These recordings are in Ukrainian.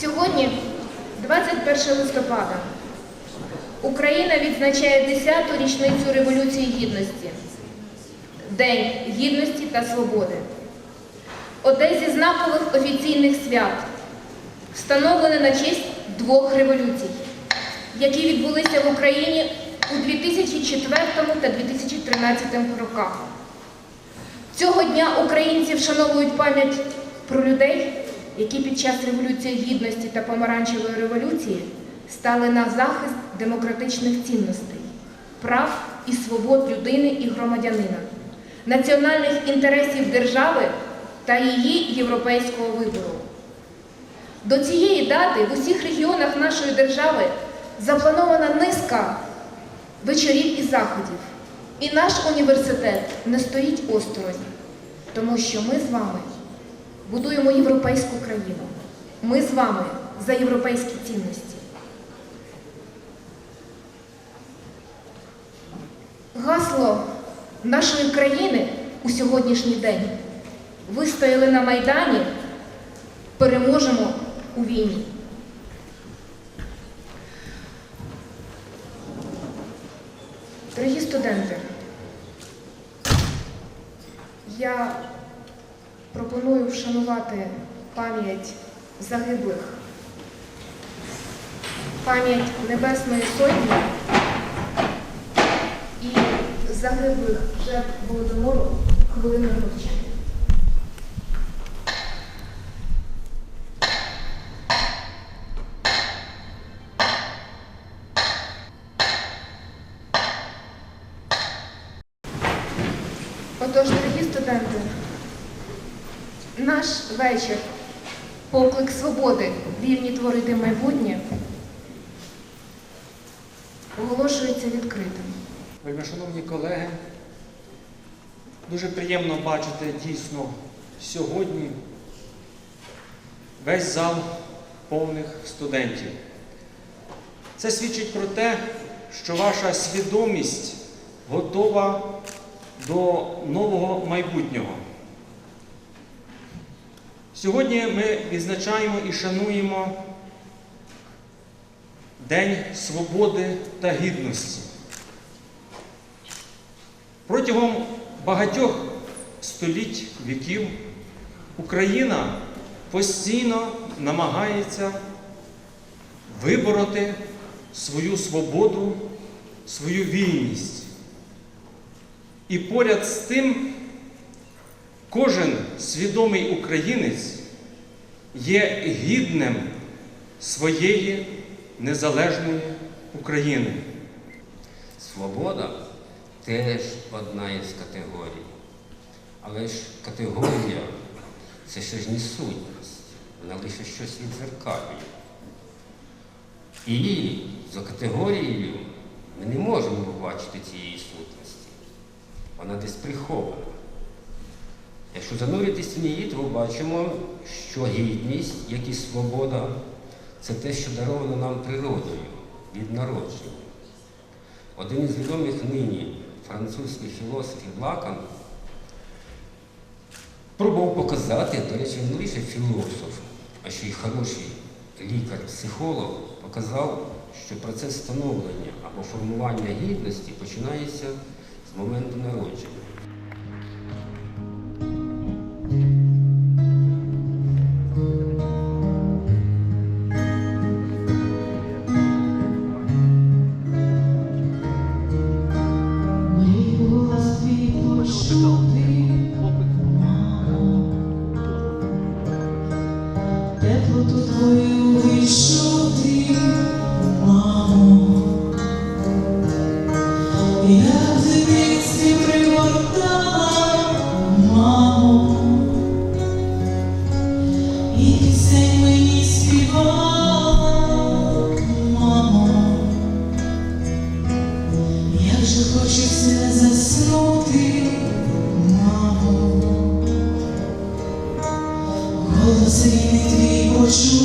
Сьогодні, 21 листопада, Україна відзначає 10-ту річницю Революції Гідності, День Гідності та Свободи. Одне зі знакових офіційних свят встановлене на честь двох революцій, які відбулися в Україні у 2004 та 2013 роках. Цього дня українці вшановують пам'ять про людей, які під час Революції Гідності та Помаранчевої революції стали на захист демократичних цінностей, прав і свобод людини і громадянина, національних інтересів держави та її європейського вибору. До цієї дати в усіх регіонах нашої держави запланована низка вечорів і заходів. І наш університет не стоїть осторонь, тому що ми з вами будуємо європейську країну. Ми з вами за європейські цінності. Гасло нашої країни у сьогоднішній день вистояли на Майдані, переможемо у війні. Дорогі студенти, я пропоную вшанувати пам'ять загиблих, пам'ять Небесної Сотні і загиблих жертв Голодомору хвилиною мовчання. Отож, дорогі студенти, наш вечір, поклик свободи, вільні творити майбутнє, оголошується відкритим. Вельмишановні колеги, дуже приємно бачити дійсно сьогодні весь зал повних студентів. Це свідчить про те, що ваша свідомість готова до нового майбутнього. Сьогодні ми відзначаємо і шануємо День свободи та гідності. Протягом багатьох століть віків Україна постійно намагається вибороти свою свободу, свою вільність. І поряд з тим кожен свідомий українець є гідним своєї незалежної України. Свобода теж одна із категорій. Але ж категорія це ще ж не сутність, вона лише щось відзеркалює. І за категорією ми не можемо побачити цієї сутності. Вона десь прихована. Якщо зануритись в ній, то ми бачимо, що гідність, як і свобода, це те, що даровано нам природою від народження. Один із відомих нині французьких філософів Лакан пробував показати, до речі, не лише філософ, а ще й хороший лікар-психолог, показав, що процес становлення або формування гідності починається з моменту народження. Хочеться заснути, мамо, голос рідний твій почути,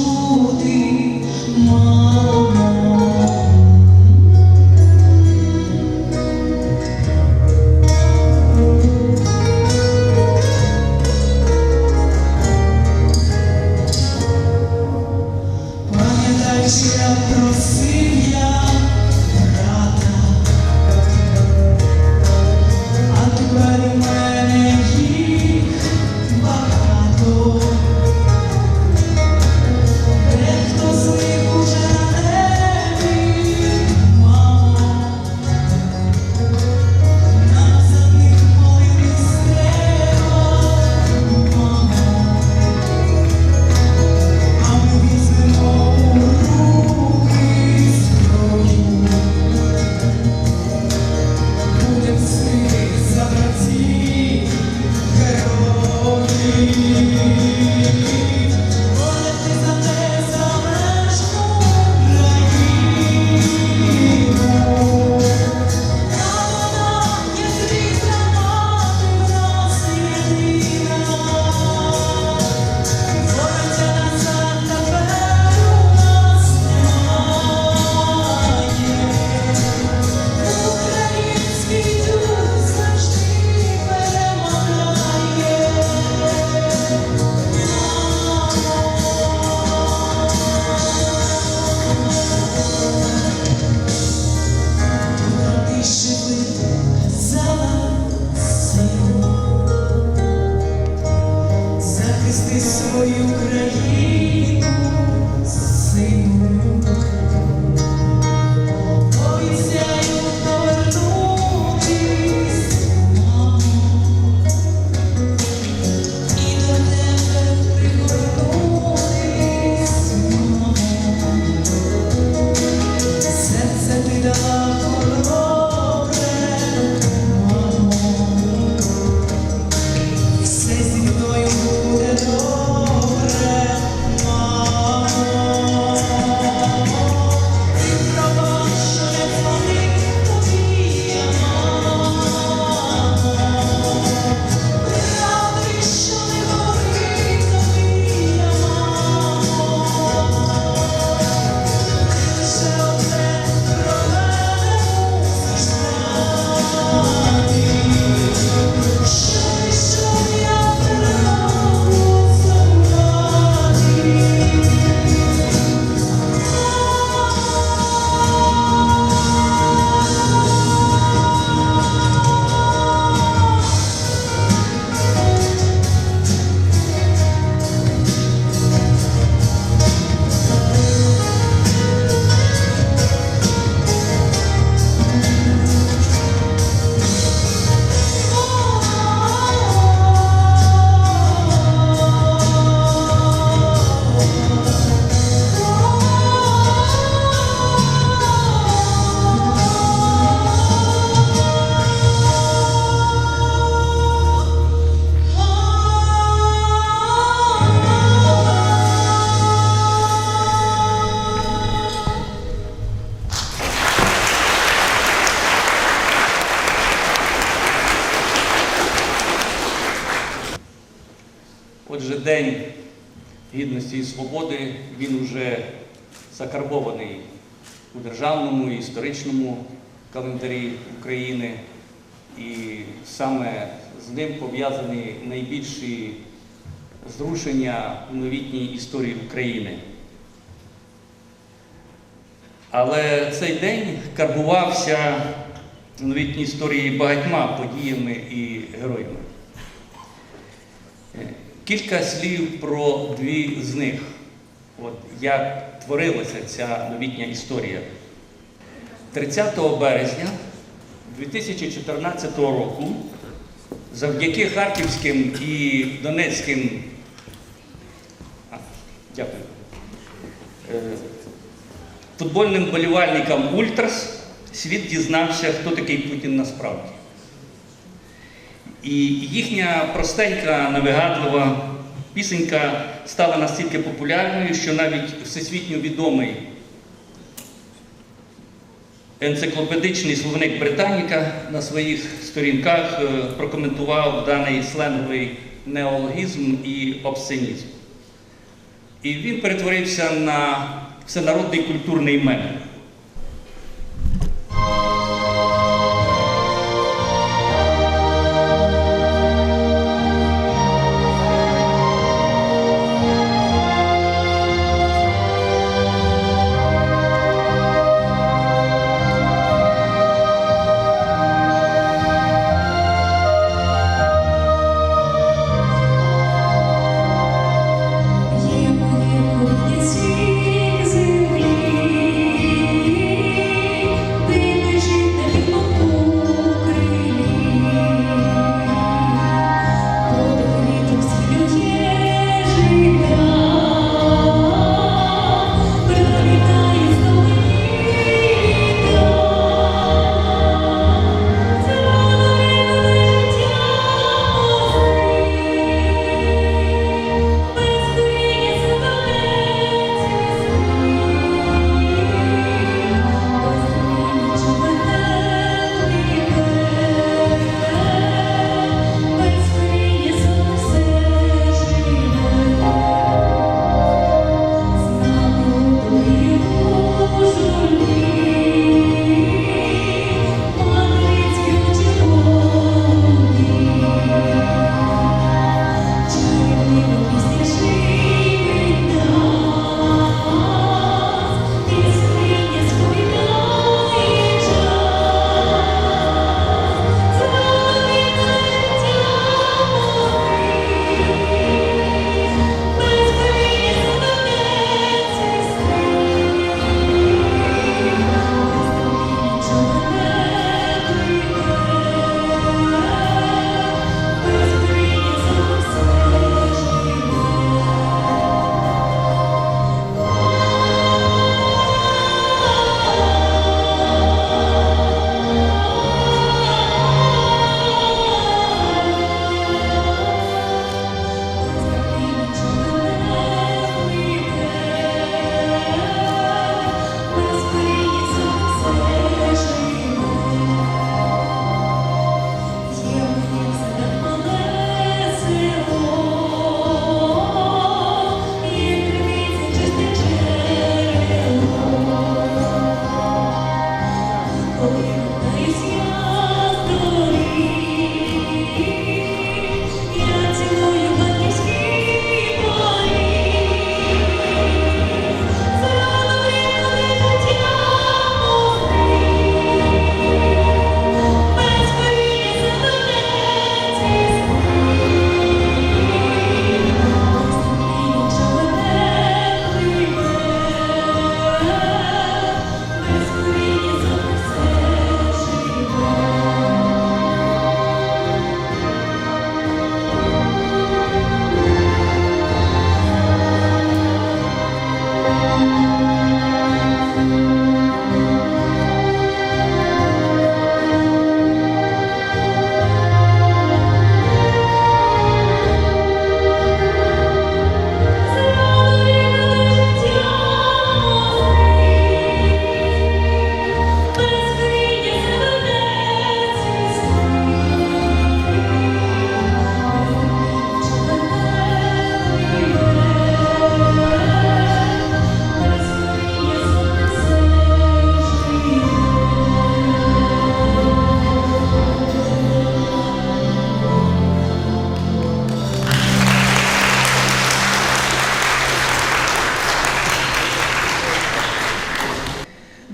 закарбований у державному і історичному календарі України, і саме з ним пов'язані найбільші зрушення в новітній історії України. Але цей день карбувався в новітній історії багатьма подіями і героями. Кілька слів про дві з них. От як творилася ця новітня історія. 30 березня 2014 року завдяки харківським і донецьким. А, дякую. Е, Футбольним болівальникам Ультрас світ дізнався, хто такий Путін насправді. І їхня простенька, навигадлива пісенька стала настільки популярною, що навіть всесвітньо відомий енциклопедичний словник Британіка на своїх сторінках е, прокоментував даний сленговий неологізм і обсценізм. І він перетворився на всенародний культурний мем.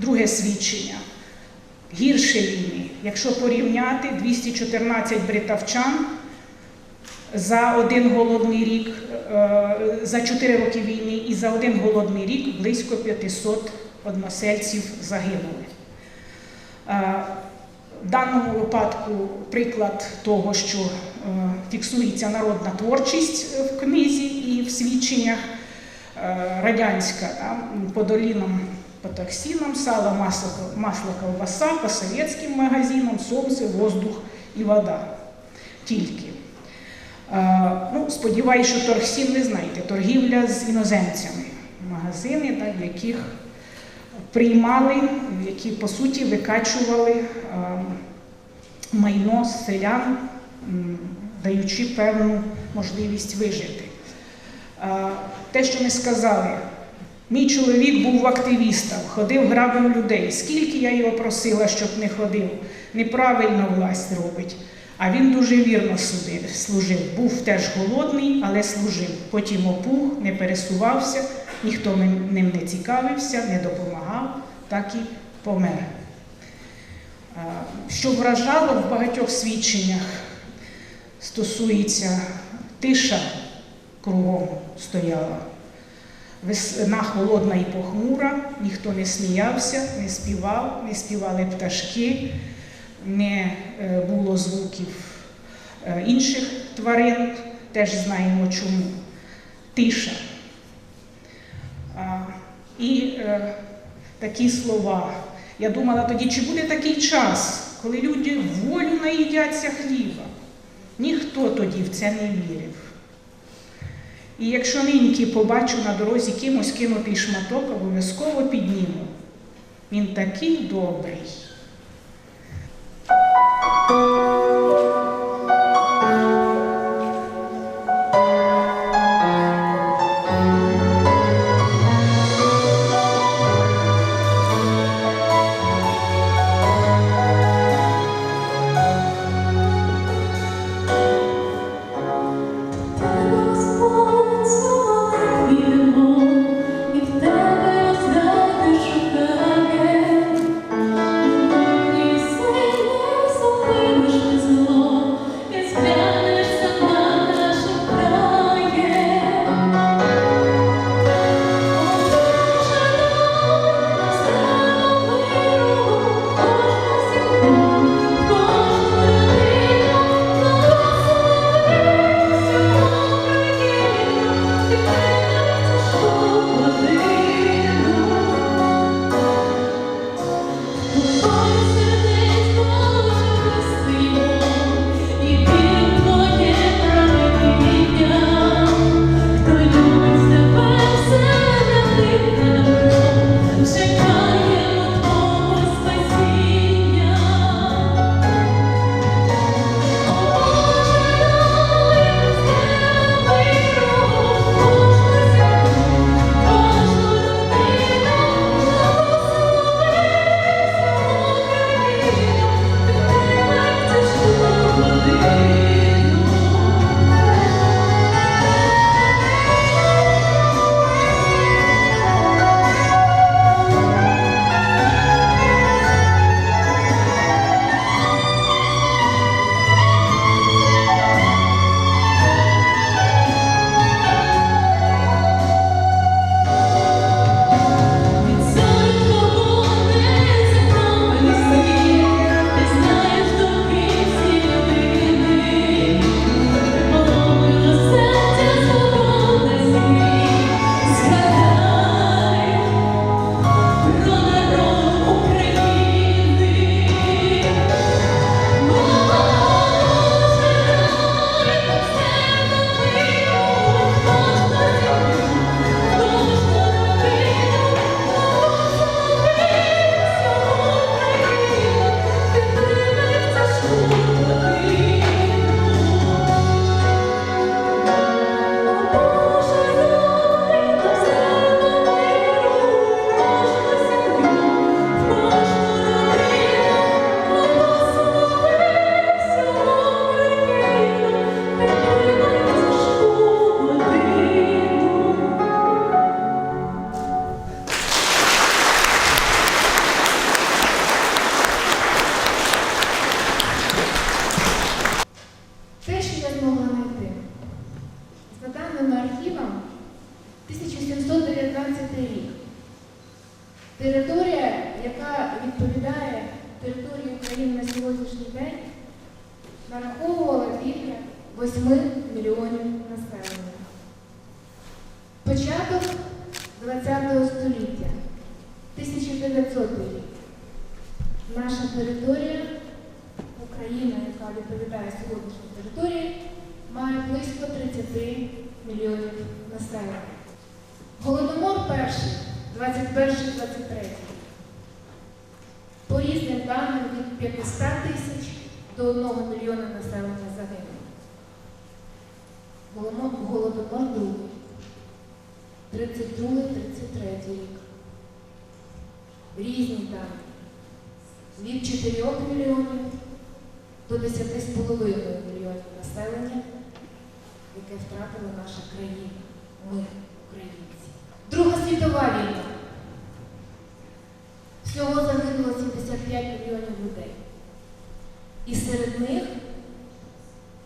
Друге свідчення. Гірше війни. Якщо порівняти 214 бритавчан за один голодний рік, е, за 4 роки війни і за один голодний рік близько 500 односельців загинули. Е, В даному випадку приклад того, що е, фіксується народна творчість в книзі і в свідченнях радянська, да, по по сало, масло, масло, колбаса, по совєтським магазинам, сонце, воздух і вода. Тільки. Ну, сподіваюся, що торгсін ви знаєте, торгівля з іноземцями, магазини, так, в яких приймали, які по суті викачували майно селян, даючи певну можливість вижити. Те, що ми сказали, мій чоловік був активістом, ходив грабив людей. Скільки я його просила, щоб не ходив, неправильно власть робить. А він дуже вірно служив. Був теж голодний, але служив. Потім опух, не пересувався, ніхто ним не цікавився, не допомагав, так і помер. Що вражало в багатьох свідченнях, стосується тиша кругом стояла. Весна холодна і похмура, ніхто не сміявся, не співав, не співали пташки, не е, було звуків е, інших тварин, теж знаємо чому. Тиша. І е, такі слова. Я думала тоді, чи буде такий час, коли люди волю наїдяться хліба. Ніхто тоді в це не вірив. І якщо ниньки побачу на дорозі кимось кинутий шматок, обов'язково підніму. Він такий добрий. 8 мільйонів населення. Початок ХХ століття, 1900 рік. Наша територія, Україна, яка відповідає сьогоднішній території, має близько 30 мільйонів населення. Голодомор перший, 21-23. По різним даним від 500 тисяч до 1 мільйона населення загинуло. Голомо- Голодомор другий, 32-33 рік. Різні дані. Від 4 мільйонів до 10,5 мільйонів населення, яке втратила наша країна, ми, українці. Друга світова війна. Всього загинуло 75 мільйонів людей. І серед них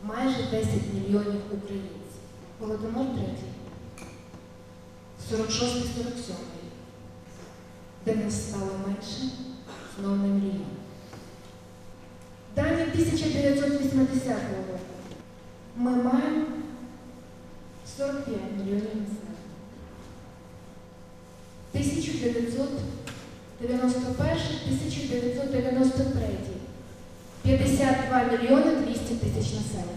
майже 10 мільйонів українців. Голодомор третій. 46-47. Де нас стало менше, знов не мріяли. Дані 1980 року. Ми маємо 45 мільйонів населення. 1991-1993 52 мільйони 200 тисяч населення.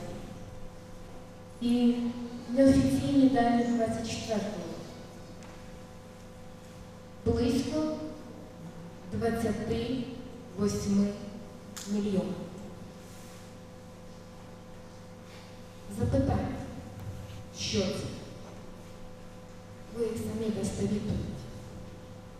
І неофіційні дані 24 року близько 28 мільйонів. Запитайте, що це? Ви самі дасте відповідь.